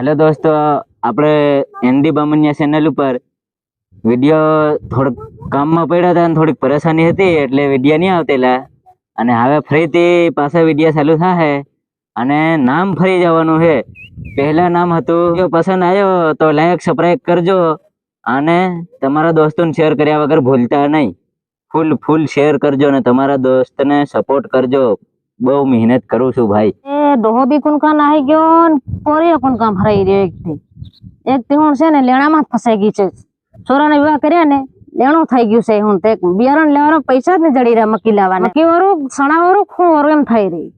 Hello દોસ્તો, આપણે N D Bamaniya channel ઉપર વીડિયો થોડોક કામમાં પડ્યા હતા અને થોડીક પરેશાની હતી એટલે વીડિયો નહીં આવતેલા. અને હવે ફરીથી પાછા વીડિયો ચાલુ થશે અને નામ ફરી જવાનું છે. પહેલા નામ હતું પસંદ આવ્યો તો લાઈક સબસ્ક્રાઈબ કરજો. અને તમારા દોસ્તોને શેર કર્યા વગર ભૂલતા નહીં. ફૂલ ફૂલ શેર કરજો અને તમારા દોસ્તને સપોર્ટ કરજો. બહુ મહેનત કરું છું ભાઈ. ડોહો બી કુનકા નાહી ગયો ને કુનકા ભરાઈ રહ્યો એક થી. એક થી હું છે ને લેણામાં ફસાઈ ગઈ છે. છોરાને વિવાહ કર્યા ને લેણું થઈ ગયું છે હું તે બિયારણ લેવાનો પૈસા જ ને જડી રહ્યા મકી લાવવાના. મકી વાળું સણા વાળું ખૂણ વાળું એમ થઈ રહી.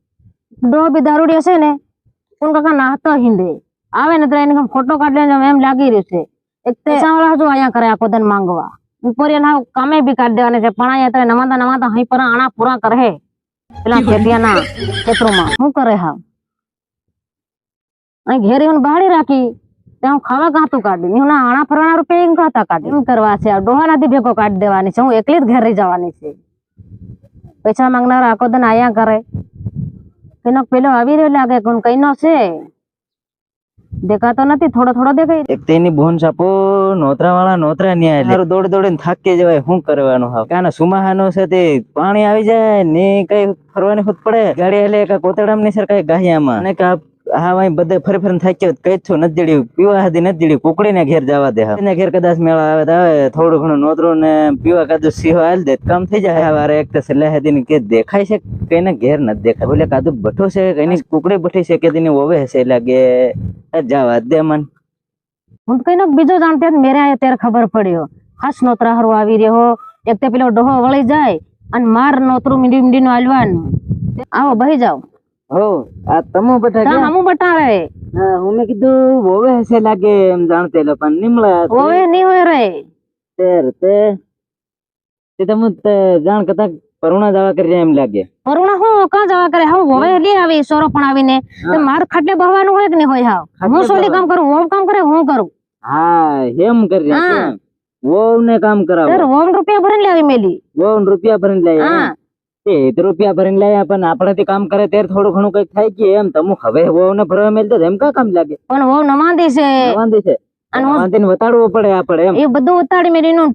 ડોહો બી દારૂડિયો છે ને કુનકા નાહતો હિંદે આવે ને તો એને ફોટો કાઢી લેજો એમ લાગી રહ્યું છે. એક તે વાળા હજુ અહીંયા કરે આખો દન માંગવા. પોરિયા ના કામે બી કાઢી દેવાના છે પણ અહીંયા તો નવાતા નવાતા અહીં પર આણા પૂરા કરે પેલા ખેતરોમાં. શું કરે હા? અહીં ઘેરી બહાડી રાખી ત્યાં હું ખાવા કાતું કાઢી. હું આણા ફરવાના રૂપિયા એમ કાતા કાઢી. એમ કરવા છે આ ડોહા નથી ભેગો કાઢી દેવાની છે. હું એકલી જ ઘેર રહી જવાની છે. પૈસા માંગનાર આખો દન આયા કરે. એનો પેલો આવી રહ્યો લાગે કોણ કઈ નો છે. દેખાતો નથી થોડો થોડો દેખાય. એક તેની બોન સાપો નોતરા વાળા નોતરા ન્યા એટલે. દોડ દોડીને થાકી જવાય શું કરવાનું હાવ? કાના સુમાહાનો છે તે પાણી આવી જાય ને કઈ ફરવાની હોત પડે. ગાડી એટલે કા કોતડામની સર કઈ ગાહિયામાં? અને કા હા ભાઈ બધે ફરી ફરીને થાક્યો કઈ છું નથી જડ્યું. પીવા હતી નથી જડ્યું. કુકડી ને ઘેર જવા દે એના ઘેર કદાચ મેળા આવે તો આવે થોડું ઘણું નોતરું ને પીવા કાદુ સિંહો હાલ દે કામ થઈ જાય. વારે એક તો સલાહ હતી કે દેખાય છે કઈને ઘેર નથી દેખાય બોલે કાદુ બઠો છે કઈની કુકડી બઠી છે કે તેની ઓવે હશે લાગે જવા દે મન. હું કઈ કઈ બીજો જાણતી મેરે ત્યારે ખબર પડ્યો. હાસ નોતરા હારું આવી રહ્યો. એક તે પેલો ડોહો વળી જાય અને માર નોતરું મીંડી મીંડી નું આલવાનું. આવો, બહી જાઓ. હો આ તમો બઠા તા હમું બટાવે હા મેં કીધું હોવે હશે લાગે એમ જાણતે લો પણ નિમળા ઓવે નહીં હોય રે. તેર તે તે તમે જાણ કરતા પરુણા દાવા કરી એમ લાગે. પરુણા હું કાં જવા કરે? હું હોવે લે આવી સોરો પણ આવીને. તો માર ખાટલે બહવાનું હોય કે નહીં હોય હાવ? હું સોલી કામ કરું હોમ કામ કરે હું કરું? હા એમ કરી હા. વહુ ને કામ કરાવો. ત્યારે હોમ રૂપિયા ભરીને લાવી મેલી. વહુ રૂપિયા ભરીને હા. તે તો રૂપિયા ભરીને લાયા પણ આપણાથી કામ કરે ત્યારે થોડું ઘણું કંઈક થાય કે એમ. તમે હવે વહુ ને ભરવા મેલતો એમ કા કામ લાગે? પણ વહુ નમાંદી છે. વાંધી છે? વાંધીને વતાડવું પડે આપણે એમ. એ બધું ઉતાડી મેલી નું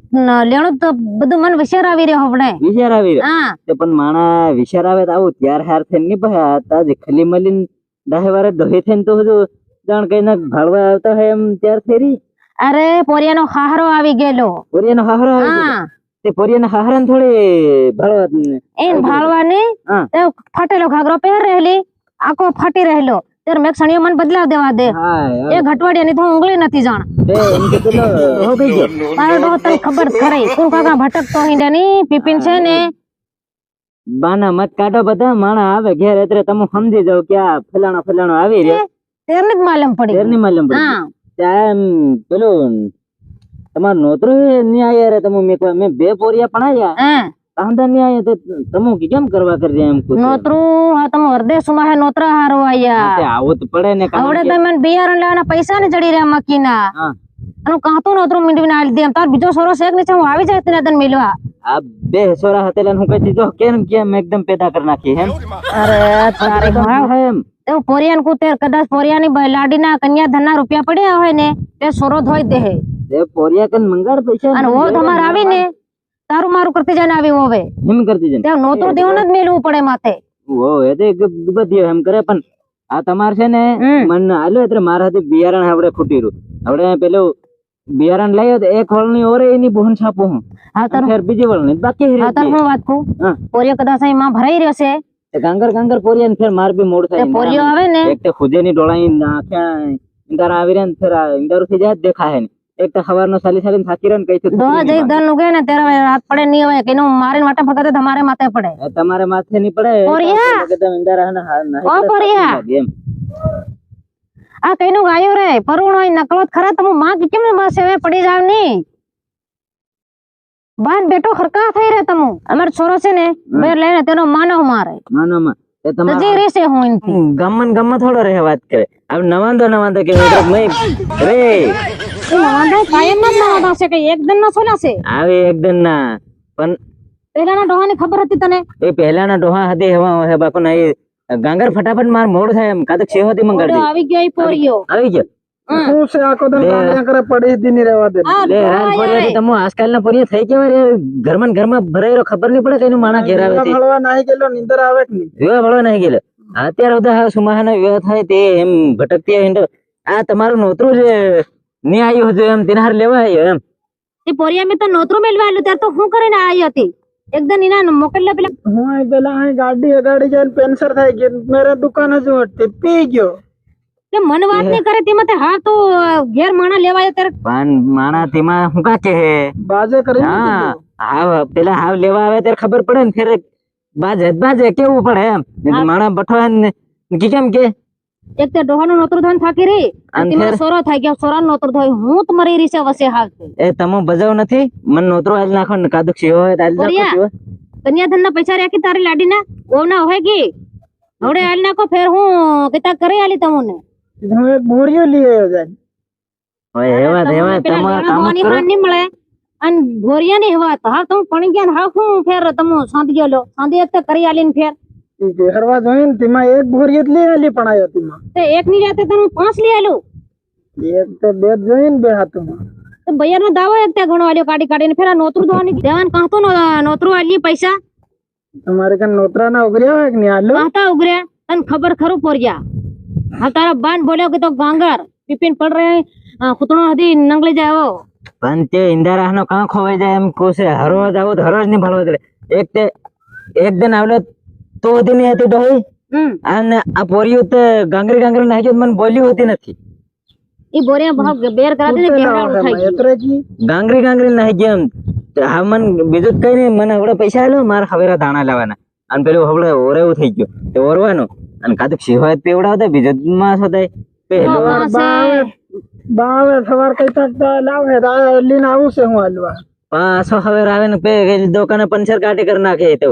લેણું તો બધું મને વિચાર આવી રહ્યો આપણે. વિચાર આવી રહ્યો. હા. તે પણ માણા વિચાર આવે તો આવું ત્યાર હાર થઈને નહીં ભયા તાજ ખલી મલીન દાહે વારે ડોહી થઈને તો હજુ જાણ કઈ ના ભાળવા આવતા હોય એમ ત્યાર થઈ અરે પોરિયાનો હાહરો આવી ગયેલો. પોરિયાનો હાહરો આવી ગયો. તે પોરિયાના હાહરા ને થોડી ભાળવા એન ભાળવાની. તે ફાટેલો ઘાઘરો પહેર રહેલી આખો ફાટી રહેલો. તેર મેં ક્ષણીઓ મને બદલાવ દેવા દે. એ એ ઘટવાડિયાની તો ઊંઘળી નથી જાણ. એ એમ કે પેલો હો ગઈ ગયો. મારો ડોહો તને ખબર ખરે. ખરી કાકા ભટકતો હિંડાની પીપીન છે ને? બાના મત કાઢો બધા માણા આવે ઘેર એટલે તમે સમજી જાવ કે આ ફલાણો ફલાણો આવી રહ્યો. તેરને જ માલમ પડી. ઘેરની માલમ પડી હા. પેલું તમારો નોતરો ન્યાય આયા રે તમે મેકવા મેં બે પોરિયા પણ આયા હા. કાંદા નહીં આયા તો તમે કેમ કરવા કરી એમ પૂછ્યું. નોતરો હા તમે હરદેશમાં હે નોતરા હારો આયા. તે આવું તો પડે ને આવડે તમે બિયારણ લેવાના પૈસા ને જડી રહ્યા મકીના. હા. અને નોતરો નોતરું મીંડવીને આલી દે તાર બીજો સોરો શેક ને હું આવી જાય તને તને મિલવા. આ બે સોરા હતે હું કહી જો કેમ કેમ એકદમ પેદા કરી નાખી એમ. અરે તારે હા. એમ. પોરિયાન કુતેર કદાચ પોરિયાની લાડીના કન્યા ધનના રૂપિયા પડ્યા હોય ને તે સોરો ધોઈ દે. હે. એ પોરિયા કન મંગાડ પૈસા અને હો તમાર આવીને તારું મારું કરતી જાય ને આવી હોવે. એમ કરતી જન ત્યાં નોતરું દેવું જ મેળવું પડે માથે. ઓ એ તો બધી એમ કરે પણ આ તમાર છે ને. મન આલ્યો એટલે મારા હાથે બિયારણ આપણે ખૂટી રહ્યું આપણે પેલું બિયારણ લઈ તો એક વળની ઓરે એની બોહન છાપો હું. હા તાર ફેર બીજી વળની બાકી હા તાર હું વાત કહું? પોરિયો કદાચ અહીં માં ભરાઈ રહ્યો છે ગાંગર ગાંગર પોરિયા ને ફેર માર બી મોડ થાય. પોરિયો આવે ને. એક તો ખુદેની ડોળાઈ નાખ્યા ઇંદર આવી રહ્યા ને ફેર ઇંદરથી જાય દેખાય ને. એક તો સવારનો સાલી સાલી થાકી રહ્યો ને કઈ દોહા જઈ દલનું કે ને ત્યારે રાત પડે નહીં હોય કે એનું મારીને વાટા ફરતા તમારે માથે પડે. તમારે માથે નહીં પડે. પોરિયા! એકદમ ઇંદાર હે ને હા, ના, ઓ પોરિયા! લાગે એમ. આ કઈનું ગાયો રે પરુણો હોય નકલો જ ખરા તમે માં કે કેમ બસ હવે પડી જાવની બાન બેટો ખરકા થઈ રહે તમુ. અમાર છોરો છે ને બે લઈને તેનો માનવ મારે. માનો માં એ તો તમારે જે રહેશે હું એનથી. ગમન ગમત થોડો રહે વાત કરે. હવે નવાંધો નવાંધો કે મિત્રો મય રે. એ નવાંધા કાયમ ના જ છે કે એક દિન ના છે? આવે પણ પહેલાના ડોહાની ખબર હતી તને? એ પહેલાના ડોહા હતી હવા હે ના એ ગાંગર ફટાફટ માર મોડ થાય એમ. કાતો મંગાડી આવી ગયો પોરિયો. આવી ગયો. શું છે આખો દન કામ કરે પડી નહીં રહેવા દે. લે રાજ પોરિયા તમે આજકાલના પોરિયા થઈ કેવા રે. ઘરમાં ઘરમાં ભરાઈ રહ્યો ખબર નહીં પડે કઈનું માણા ઘેર આવે તે. મળવા નાહી ગયેલો નીંદર આવે કે નહીં? વિવાહ ભળવા નહીં અત્યારે બધા સુમાહાના વિવાહ થાય તે એમ ભટકતી આ તમારું નોતરું જ નહીં આયો હતું એમ તેના હાર લેવા આવ્યો એમ? તે પોરિયા મેં તો નોતરું મેલવા આવેલું ત્યારે તો શું કરીને આવી હતી? એકદમ એના મોકલેલા પેલા હું પેલા અહીં ગાડી અગાડી જઈને પેન્સર થઈ ગઈ મેરે દુકાન જ હતી પી ગયો. તે મન વાત નહીં કરે તેમાં તે હા તો ઘેર માણા લેવા આવ્યો ત્યારે પણ માણા તેમાં હું કા કે હે? બાજે કરી હા હાવ પેલા હાવ લેવા આવે ત્યારે ખબર પડે ને ફેર બાજે બાજે કેવું પડે એમ? માણા બઠવા ને કી કેમ કે એક તે ડોહાનો નોતરું ધન થાકી રે અને તેમાં સોરો થઈ ગયો. સોરા નોતરું ધોઈ હું તો રીસે વસે હાલ એ તમે બજાવ નથી? મન નોતરો હાલ નાખો ને કાદુક છે હોય આજ નાખો. કન્યા ધન પૈસા રાખી તારી લાડી ના ઓવના હોય કે હવે હાલ નાખો ફેર હું કેતા કરે આલી તમને. હું બોરિયો આવ્યો જાય હવે એવા દેવા તમારા કામ કરો. નહીં મળે. અને ભોરિયા ની વાત હા તમે પણ ગયા હા હું ફેર તમે સાંધી ગયો સાંધી તે કરી આલી ને ફેર. ઘેરવા જોઈન તેમાં એક ભોરી જ લઈ આલી પણ આયો તેમાં. તે એક ની જાતે તમે પાંચ લઈ આલું એક તો બે જોઈન બે હાથમાં. તો ભૈયા નો દાવો એક ત્યાં ઘણો આલ્યો કાઢી કાઢીને ફેરા નોતરું ધોવાની દેવાન કાંતો નોતરું આલી પૈસા? તમારે કે નોતરા ના ઉગર્યા હોય કે નહીં આલો કાંતા ઉગર્યા તને ખબર ખરું પોરિયા? હા તારા બાન બોલ્યો કે તો ગાંગર પિપિન પડ રહે ખુતણો હતી નંગલે જાય પણ તે ઇન્દરાનો કાં ખોવાઈ જાય એમ કોશે હરવા જાવ તો હરવા જ નહીં ભળવા દે. એક તે એક દિન આવલે તો હતી નહીં હતી ડોહી? અને આ પોરીઓ તે ગાંગરી ગાંગરી નાખી મને બોલી હોતી નથી. ઈ બોરિયા ભાવ બેર કરા દે કેવડા ઉઠાઈ ગઈ એટલે જી ગાંગરી ગાંગરી નાખી જેમ હા મન બીજું કઈ નહીં મને હવે પૈસા આલો મારા હવેરા દાણા લાવવાના. અને પેલું હવે ઓરેવું થઈ ગયું. તે ઓરવાનું. અને કાતું શિવાય પીવડાવતા બીજું માસ હતા પેલો બા આવે બા આવે સવાર કઈ તક લાવે. તો લઈને આવું છે હું હાલવા. પાછો હવે આવે ને પે દુકાને પંચર કાઢી કરી નાખે તો.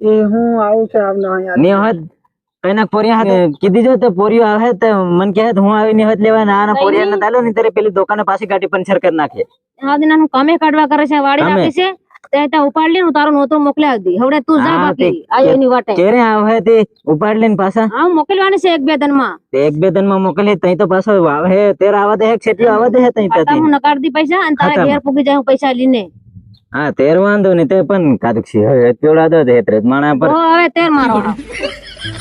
એ હું આવું છે આપનો અહીંયા ની હોત કઈના પોરિયા હાથે? કીધી જો તો પોરિયો આવે તો મન કહે તો હું આવી ની હોત લેવા ના ના પોરિયા ને તાલો ને ત્યારે પેલી દુકાને પાછી ગાડી પંચર કરી નાખે. આ દિના હું કામે કાઢવા કરે છે વાડી? રાખી છે. તે ત્યાં ઉપાડ લે હું તારો નોતરો મોકલ્યા દી હવે તું જા બાકી તે- આ એની વાટે. કેરે આવે તે ઉપાડ લઈને પાછા? હા મોકલવાની છે એક બે દનમાં તે એક બે દનમાં મોકલી તઈ તો પાછો આવે તેર આવે દે છેટી આવે દે તઈ ખાતા હું નકાર દી પૈસા અને તારા ઘેર પૂગી જાય હું પૈસા લઈને હા તેર વાંધો નહીં તે પણ કાદુક છે. હવે પીવડા દો તે ત્રેત માણા પર. તો હવે તેર મારો.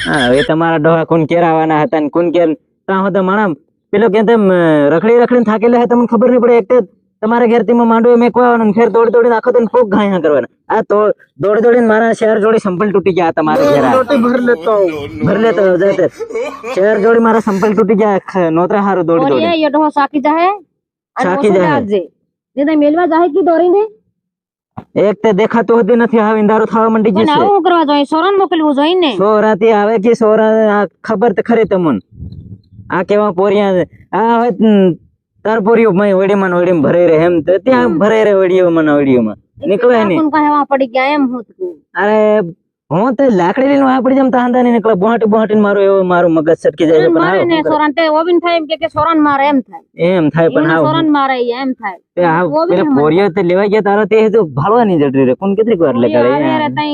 હા હવે તમારા ડોહા કોણ કેર આવવાના હતા ને કોણ કેર તા હોતા માણા પેલો કે તેમ રખડી રખડીને થાકેલા હે તમને ખબર નહીં પડે એક તે તમારા ઘેરથી માંડવે મેકવાનું ફેર દોડી દોડીને આખો દિન ફૂક ઘાયા કરવાના. આ તો દોડી દોડીને મારા શહેર જોડી સંપલ તૂટી ગયા તમારા ઘેર આ. રોટી ભર લેતો આવું. ભર લેતો જતે શહેર જોડી મારા સંપલ તૂટી ગયા ખ- નોતરા હારું દોડી દોડી. ઓરિયા યડો સાકી જાહે. અને સાકી ઓછું જાહે. રાખજે. ને તે મેલવા જાહે કી દોરીને? એક તે દેખાતું હતી નથી હવે ઇંધારું થવા માંડી પણ ગયું છે. આવું કરવા જોઈએ સોરણ મોકલવું જોઈએ ને? સોરાથી આવે કે સોરા ખબર તો ખરી તમને. આ કેવા પોરિયા આ હવે તાર પોરિયો મય ઓડીમાં ઓડીમાં ભરાઈ રહે એમ તો ત્યાં ભરાઈ રહે ઓડીઓમાં ને ઓડીઓમાં નીકળે નહીં. કોણ કહેવા પડી ગયા એમ હું અરે હું તો લાકડી લઈને જમ તાંદા નહીં નીકળે બોહાટી બોહાટી મારું એવું મારો મગજ સટકી જાય પણ મારે ને હાવ સોરન તે ઓબિન થાય એમ કે કે સોરન મારે એમ થાય. એમ થાય પણ સોરન મારે એમ થાય. તે પેલા. પોરિયો તે લેવા ગયા તારા તે તો ભાળવાની જટરી રે કોણ વાર લગાડે અરે તઈ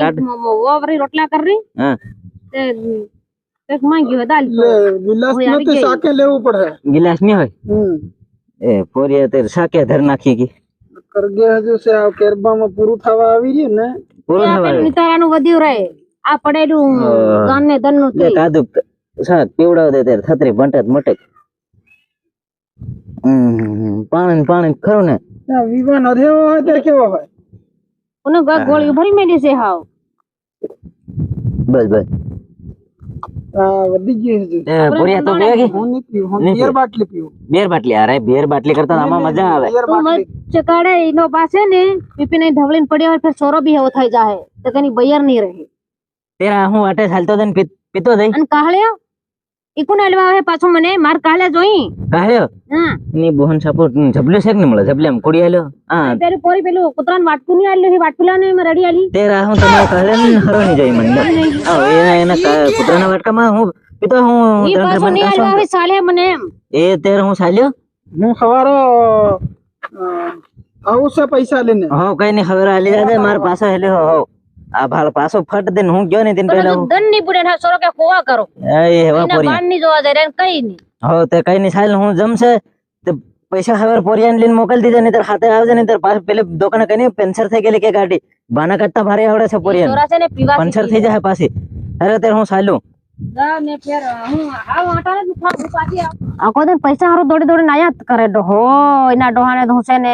ઓવરી રોટલા કરી હા. તે એક માંગ્યું દાલ ગિલાસની સાકે લેવું પડે. ગિલાસ નહીં હોય? એ પોરિયા તે શાકે ધર નાખી ગઈ. કરગે હજુ છે આ કેરબામાં પૂરું થવા આવી રહ્યું ને પૂરું થવા નિતારાનું વધ્યું રહે. આ પડેલું હા. ને ધનનું લે કાદુક શાક પીવડાવ દે ત્યારે થતરી પાણી પાણી ખરું ને. આ વિવાહ હોય કેવો હોય? કોને ગોળી ભરી મેલી છે હાવ. બસ બસ. વધી હજુ એ પૂરિયા તો બે ગઈ હું નહીં પીવું હું બિયર બાટલી પીવું. બેર બાટલી અરે બેર બાટલી કરતા આમાં મજા આવે. ચકાડે ઈનો પાસે ને પીપી ને ધવલીને હોય ફેર સોરો બી એવો થઈ જાહે તો તેની બૈયર નહીં રહે. તેરા હું વાટે ચાલતો હતો પીતો થઈ અને કાહળ્યો? ઈ લેવા આવે પાછો મને? માર કાલે જોઈ કાલે? હા. ની બોહન સપોર્ટ જબલે છે કે નહીં મળે? જબલે એમ કોડી આલ્યો? હા. પેલું પોરી પેલું કુતરાન વાટકું ની આલ્યો? હી વાટકુલા ને મે રડી આલી. તેરા હું તમારે કાલે ને હરો ની જોઈ મને. આ એના એના કુતરાના વાટકા માં હું પીતો હું ઈ પાછો ની. આલ્યો હવે સાલે મને એમ. એ તેર હું સાલ્યો? હું સવારો આવું છે પૈસા લઈને? હો કઈ ની ખબર આલી દે માર પાછો હેલ્યો હો આ ભાળ પાછો ફટ દે હું ગયો ને તેને તમે પેલા તો દન નહીં પૂરે સોરો કે ખોવા કરો. એ હેવા એના પોરિયા. બાણ નહીં જોવા જાય એને કઈ નહીં. હો તે કઈ નહીં સાહેલ હું જમશે. તે પૈસા હવે પોરિયાને લઈને મોકલી દીધા નહીં હાથે આવજે નહીં પાછું પેલે દુકાને કઈ નહીં પેન્સર થઈ ગયેલી કે ગાડી. બાના કાઢતા ભારે આવડે છે પોરિયાને. છોરા છે ને પીવા પંચર થઈ જાય પાછી. અરે ત્યારે હું સાલું. આખો દિન પૈસા હારું દોડી દોડીને આયા જ કરે ડોહો એના ડોહાને તો હું છે ને.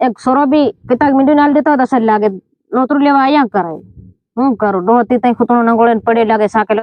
એક સોરો બી કિતાક મીંડું નાલ દેતો તો સર લાગે. નોતરું લેવા અહીંયા કરાય. હું કરું? ડોહો તી તઈ ખૂતણું નંગોળે પડે લાગે સાકે